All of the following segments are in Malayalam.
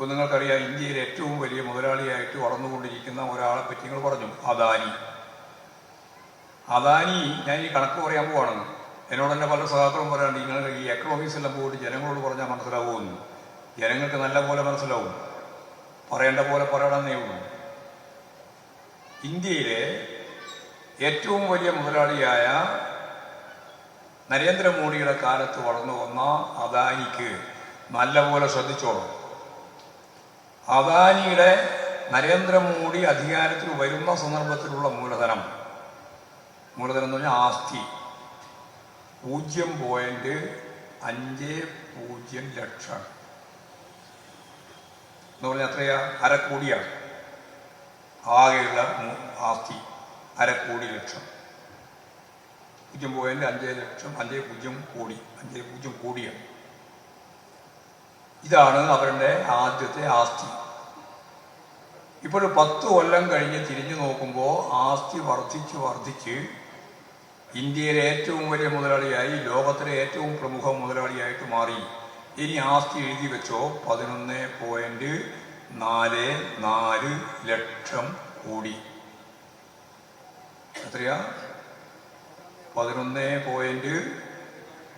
ഇപ്പോൾ നിങ്ങൾക്കറിയാം ഇന്ത്യയിൽ ഏറ്റവും വലിയ മുതലാളിയായിട്ട് വളർന്നുകൊണ്ടിരിക്കുന്ന ഒരാളെ പറ്റി നിങ്ങൾ പറഞ്ഞു അദാനി. അദാനി ഞാൻ ഈ കണക്ക് പറയാൻ പോവാണ്. എന്നോട് തന്നെ പല സഹാക്കളും പറയാണ്ട് നിങ്ങൾ ഈ എക്കണോമിക്സ് എല്ലാം പോയിട്ട് ജനങ്ങളോട് പറഞ്ഞാൽ മനസ്സിലാവുമെന്ന് ജനങ്ങൾക്ക് നല്ല പോലെ മനസ്സിലാവും. പറയേണ്ട പോലെ പറയണമെന്നേ ഉള്ളൂ. ഇന്ത്യയിലെ ഏറ്റവും വലിയ മുതലാളിയായ നരേന്ദ്രമോദിയുടെ കാലത്ത് വളർന്നു വന്ന അദാനിക്ക് നല്ലപോലെ ശ്രദ്ധിച്ചോളൂ. അദാനിയുടെ നരേന്ദ്രമോദി അധികാരത്തിൽ വരുന്ന സന്ദർഭത്തിലുള്ള മൂലധനം. മൂലധനം എന്ന് പറഞ്ഞാൽ ആസ്തി. പൂജ്യം പോയിന്റ് അഞ്ച് പൂജ്യം ലക്ഷം. എന്ന് പറഞ്ഞാൽ എത്രയാ? അരക്കോടിയാണ് ആകെയുള്ള ആസ്തി അരക്കോടി ലക്ഷം. പൂജ്യം പോയിന്റ് അഞ്ച് ലക്ഷം അഞ്ച് പൂജ്യം കോടി അഞ്ച് പൂജ്യം കോടിയാണ്. ഇതാണ് അവരുടെ ആദ്യത്തെ ആസ്തി. ഇപ്പോൾ പത്ത് കൊല്ലം കഴിഞ്ഞ് തിരിഞ്ഞു നോക്കുമ്പോൾ ആസ്തി വർദ്ധിച്ച് വർദ്ധിച്ച് ഇന്ത്യയിലെ ഏറ്റവും വലിയ മുതലാളിയായി ലോകത്തിലെ ഏറ്റവും പ്രമുഖ മുതലാളിയായിട്ട് മാറി. ഇനി ആസ്തി എഴുതി വെച്ചോ? പതിനൊന്ന് പോയിന്റ് നാല് നാല് ലക്ഷം കോടി. എത്രയാ? പതിനൊന്ന് പോയിന്റ്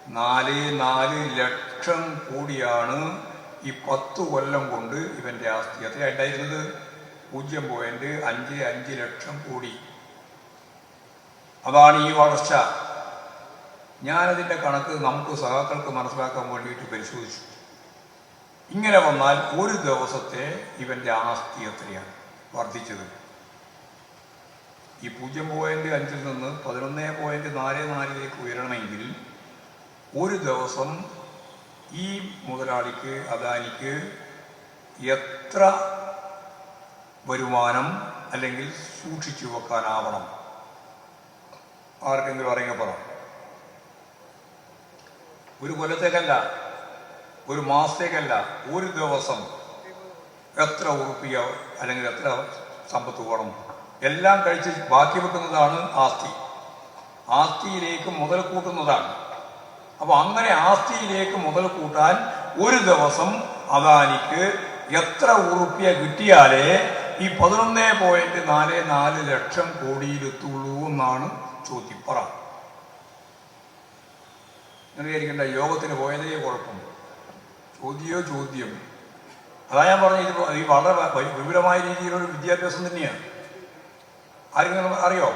നാല് നാല് ലക്ഷം കോടിയാണ് ഈ പത്ത് കൊല്ലം കൊണ്ട് ഇവന്റെ ആസ്തി എത്രയാ ഉണ്ടായിരുന്നത് പൂജ്യം പോയിന്റ് അഞ്ച് അഞ്ച് ലക്ഷം കോടി. അതാണ് ഈ വളർച്ച. ഞാനതിന്റെ കണക്ക് നമുക്ക് സഹാക്കൾക്ക് മനസ്സിലാക്കാൻ വേണ്ടിയിട്ട് പരിശോധിച്ചു. ഇങ്ങനെ വന്നാൽ ഒരു ദിവസത്തെ ഇവന്റെ ആസ്തി എത്രയാണ് വർദ്ധിച്ചത്? ഈ പൂജ്യം പോയിന്റ് അഞ്ചിൽ നിന്ന് പതിനൊന്ന് പോയിന്റ് നാല് നാലിലേക്ക് ഉയരണമെങ്കിൽ ഒരു ദിവസം ഈ മുതലാളിക്ക് അദാനിക്ക് എത്ര വരുമാനം അല്ലെങ്കിൽ സൂക്ഷിച്ചു വെക്കാനാവണം? ആർക്കെങ്കിലും അറിയുക പറ. ഒരു കൊല്ലത്തേക്കല്ല ഒരു മാസത്തേക്കല്ല ഒരു ദിവസം എത്ര ഉറുപ്പിയ അല്ലെങ്കിൽ എത്ര സമ്പത്ത് വേണം? എല്ലാം കഴിച്ച് ബാക്കി വെക്കുന്നതാണ് ആസ്തി. ആസ്തിയിലേക്ക് മുതൽ കൂട്ടുന്നതാണ്. അപ്പൊ അങ്ങനെ ആസ്തിയിലേക്ക് മുതൽ കൂട്ടാൻ ഒരു ദിവസം അദാനിക്ക് എത്ര ഉറുപ്പിയ കിട്ടിയാലേ ഈ പതിനൊന്ന് പോയിന്റ് നാല് നാല് ലക്ഷം കോടിയിലെത്തുള്ളൂ എന്നാണ് ചോദ്യം പറ നിങ്ങൾ വിചാരിക്കണ്ട യോഗത്തിന് പോയതേ കുഴപ്പം. ചോദ്യമോ ചോദ്യം. അതാ ഞാൻ പറഞ്ഞ ഇത് ഈ വളരെ വിപുലമായ രീതിയിലൊരു വിദ്യാഭ്യാസം തന്നെയാണ്. ആരെങ്കിലും അറിയോ?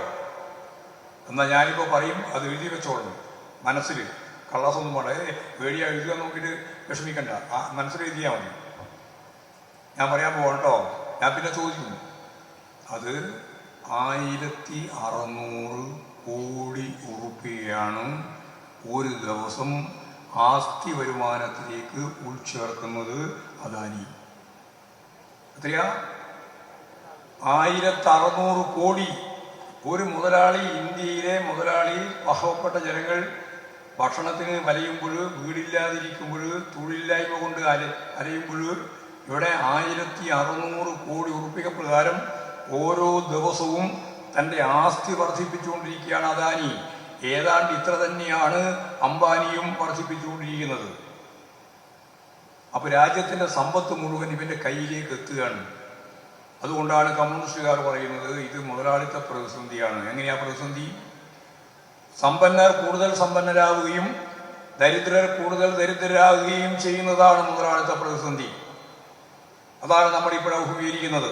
എന്നാൽ ഞാനിപ്പോൾ പറയും അത് എഴുതി വെച്ചോളണം മനസ്സിൽ കള്ളാസൊന്നും വേണ്ട പേടിയാ എഴുതുക നോക്കിയിട്ട് വിഷമിക്കണ്ട. ആ മനസ്സിൽ എഴുതിയാൽ മതി. ഞാൻ പറയാൻ പോകട്ടോ ഞാൻ പിന്നെ ചോദിക്കും അത് ആയിരത്തി അറുന്നൂറ് കോടി ഉറുപ്പിയാണ് ഒരു ദിവസം ആസ്തി വരുമാനത്തിലേക്ക് ഉൾച്ചേർക്കുന്നത് അദാനി. എത്രയാ? ആയിരത്തി അറുന്നൂറ് കോടി. ഒരു മുതലാളി ഇന്ത്യയിലെ മുതലാളി പാവപ്പെട്ട ജനങ്ങൾ ഭക്ഷണത്തിന് വലയുമ്പോൾ വീടില്ലാതിരിക്കുമ്പോൾ തൊഴിലില്ലായ്മ കൊണ്ട് അല അലയുമ്പോൾ ഇവിടെ ആയിരത്തി അറുന്നൂറ് കോടി ഉറുപ്പിക പ്രകാരം ഓരോ ദിവസവും തന്റെ ആസ്തി വർദ്ധിപ്പിച്ചുകൊണ്ടിരിക്കുകയാണ് അദാനി. ഏതാണ്ട് ഇത്ര തന്നെയാണ് അംബാനിയും വർദ്ധിപ്പിച്ചുകൊണ്ടിരിക്കുന്നത്. അപ്പോൾ രാജ്യത്തിന്റെ സമ്പത്ത് മുഴുവൻ ഇവന്റെ കയ്യിലേക്ക് എത്തുകയാണ്. അതുകൊണ്ടാണ് കമ്മ്യൂണിസ്റ്റുകാർ പറയുന്നത് ഇത് മുതലാളിത്ത പ്രതിസന്ധിയാണ്. എങ്ങനെയാ പ്രതിസന്ധി? സമ്പന്നർ കൂടുതൽ സമ്പന്നരാകുകയും ദരിദ്രർ കൂടുതൽ ദരിദ്രരാകുകയും ചെയ്യുന്നതാണ് മുതലാളിത്ത പ്രതിസന്ധി. അതാണ് നമ്മൾ ഇപ്പോൾ അഭിമുഖീകരിക്കുന്നത്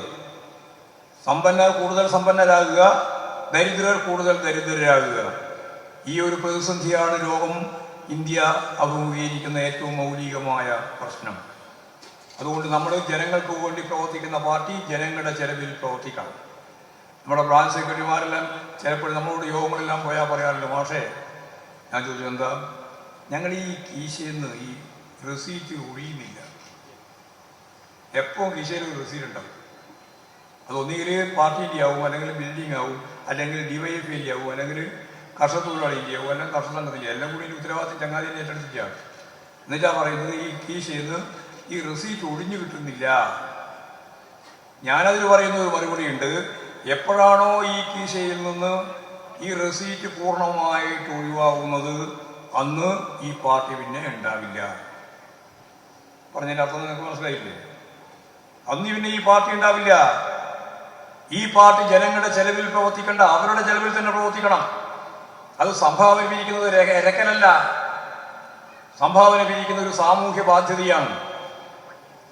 സമ്പന്നർ കൂടുതൽ സമ്പന്നരാകുക ദരിദ്രർ കൂടുതൽ ദരിദ്രരാകുക. ഈ ഒരു പ്രതിസന്ധിയാണ് ലോകം ഇന്ത്യ അഭിമുഖീകരിക്കുന്ന ഏറ്റവും മൗലികമായ പ്രശ്നം. അതുകൊണ്ട് നമ്മൾ ജനങ്ങൾക്ക് വേണ്ടി പ്രവർത്തിക്കുന്ന പാർട്ടി ജനങ്ങളുടെ ചെലവിൽ പ്രവർത്തിക്കണം. നമ്മുടെ ബ്രാഞ്ച് സെക്രട്ടറിമാരെല്ലാം ചിലപ്പോൾ നമ്മളോട് യോഗങ്ങളെല്ലാം പോയാൽ പറയാറുണ്ട് മാഷേ ഞാൻ ചോദിച്ചു എന്താ? ഞങ്ങൾ ഈ കീശയിൽ നിന്ന് ഈ റെസീറ്റ് ഒഴിയുന്നില്ല. എപ്പോൾ കീശയിൽ ഒരു റെസീറ്റ് ഉണ്ടാവും? അത് ഒന്നുകിൽ പാർട്ടിന്റെ ആവും അല്ലെങ്കിൽ ബിൽഡിംഗ് ആവും അല്ലെങ്കിൽ ഡിവൈഎഫ്ഐന്റെ ആവും അല്ലെങ്കിൽ കർഷക തൊഴിലാളിന്റെ ആവും അല്ലെങ്കിൽ കർഷക സംഘത്തിന്റെ എല്ലാം കൂടി ഉത്തരവാദിത്തം ചങ്ങാതി ഏറ്റെടുത്തിട്ടാണ് എന്നിട്ടാ പറയുന്നത് ഈ കീശയിൽ നിന്ന് ഈ റെസീറ്റ് ഒഴിഞ്ഞു കിട്ടുന്നില്ല. ഞാനതിൽ പറയുന്ന ഒരു മറുപടി ഉണ്ട്. എപ്പോഴാണോ ഈ കീശയിൽ നിന്ന് ഈ റെസീറ്റ് പൂർണമായിട്ട് ഒഴിവാകുന്നത് അന്ന് ഈ പാർട്ടി പിന്നെ ഉണ്ടാവില്ല. പറഞ്ഞതിന്റെ അർത്ഥം നിങ്ങൾക്ക് മനസ്സിലായില്ലേ? അന്ന് പിന്നെ ഈ പാർട്ടി ഉണ്ടാവില്ല. ഈ പാർട്ടി ജനങ്ങളുടെ ചെലവിൽ പ്രവർത്തിക്കേണ്ട അവരുടെ ചെലവിൽ തന്നെ പ്രവർത്തിക്കണം. അത് സംഭാവന പിരിക്കുന്നത് ഇരക്കലല്ല സംഭാവന പിരിക്കുന്ന ഒരു സാമൂഹ്യ ബാധ്യതയാണ്.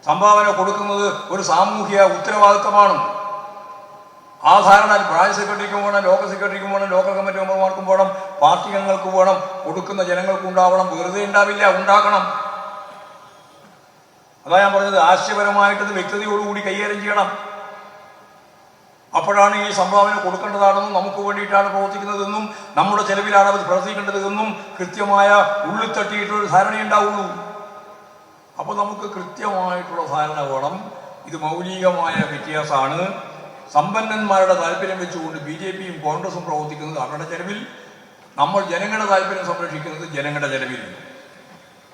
സംഭാവന കൊടുക്കുന്നത് ഒരു സാമൂഹ്യ ഉത്തരവാദിത്തമാണ് ആ ധാരണ ബ്രാഞ്ച് സെക്രട്ടറിക്കും പോകണം ലോക സെക്രട്ടറിക്കും പോകണം ലോക്കൽ കമ്മിറ്റി മെമ്പർമാർക്കും പോകണം പാർട്ടി അംഗങ്ങൾക്ക് പോകണം കൊടുക്കുന്ന ജനങ്ങൾക്കും ഉണ്ടാവണം വെറുതെ ഉണ്ടാവില്ല ഉണ്ടാക്കണം അതാ ഞാൻ പറഞ്ഞത് ആശയപരമായിട്ട് ഇത് വ്യക്തതയോടുകൂടി കൈകാര്യം ചെയ്യണം. അപ്പോഴാണ് ഈ സംഭാവന കൊടുക്കേണ്ടതാണെന്നും നമുക്ക് വേണ്ടിയിട്ടാണ് പ്രവർത്തിക്കുന്നതെന്നും നമ്മുടെ ചെലവിലാണ് അത് പ്രവർത്തിക്കേണ്ടതെന്നും കൃത്യമായ ഉള്ളിൽ തട്ടിയിട്ടൊരു ധാരണയുണ്ടാവുള്ളൂ അപ്പോൾ നമുക്ക് കൃത്യമായിട്ടുള്ള ധാരണ വേണം. ഇത് മൗലികമായ വ്യത്യാസമാണ്. സമ്പന്നന്മാരുടെ താല്പര്യം വെച്ചുകൊണ്ട് ബി ജെ പിയും കോൺഗ്രസും പ്രവർത്തിക്കുന്നത് അവരുടെ ചെലവിൽ നമ്മൾ ജനങ്ങളുടെ താല്പര്യം സംരക്ഷിക്കുന്നത് ജനങ്ങളുടെ ചെലവിൽ.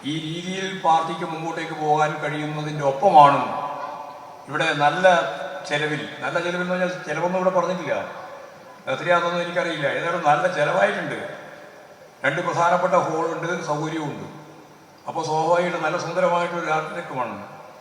ഈ രീതിയിൽ പാർട്ടിക്ക് മുമ്പോട്ടേക്ക് പോകാൻ കഴിയുന്നതിന്റെ ഒപ്പമാണ് ഇവിടെ നല്ല ചെലവിൽ. നല്ല ചെലവിൽ എന്ന് പറഞ്ഞാൽ ചിലവൊന്നും ഇവിടെ പറഞ്ഞിട്ടില്ല. എത്രയാണെന്നൊന്നും എനിക്കറിയില്ല. ഏതായാലും നല്ല ചെലവായിട്ടുണ്ട്. രണ്ട് പ്രധാനപ്പെട്ട ഹോളുണ്ട് സൗകര്യവുമുണ്ട് അപ്പോൾ സ്വാഭാവികമായിട്ട് നല്ല സുന്ദരമായിട്ടൊരു ആർട്ടിടെക്ട് വേണം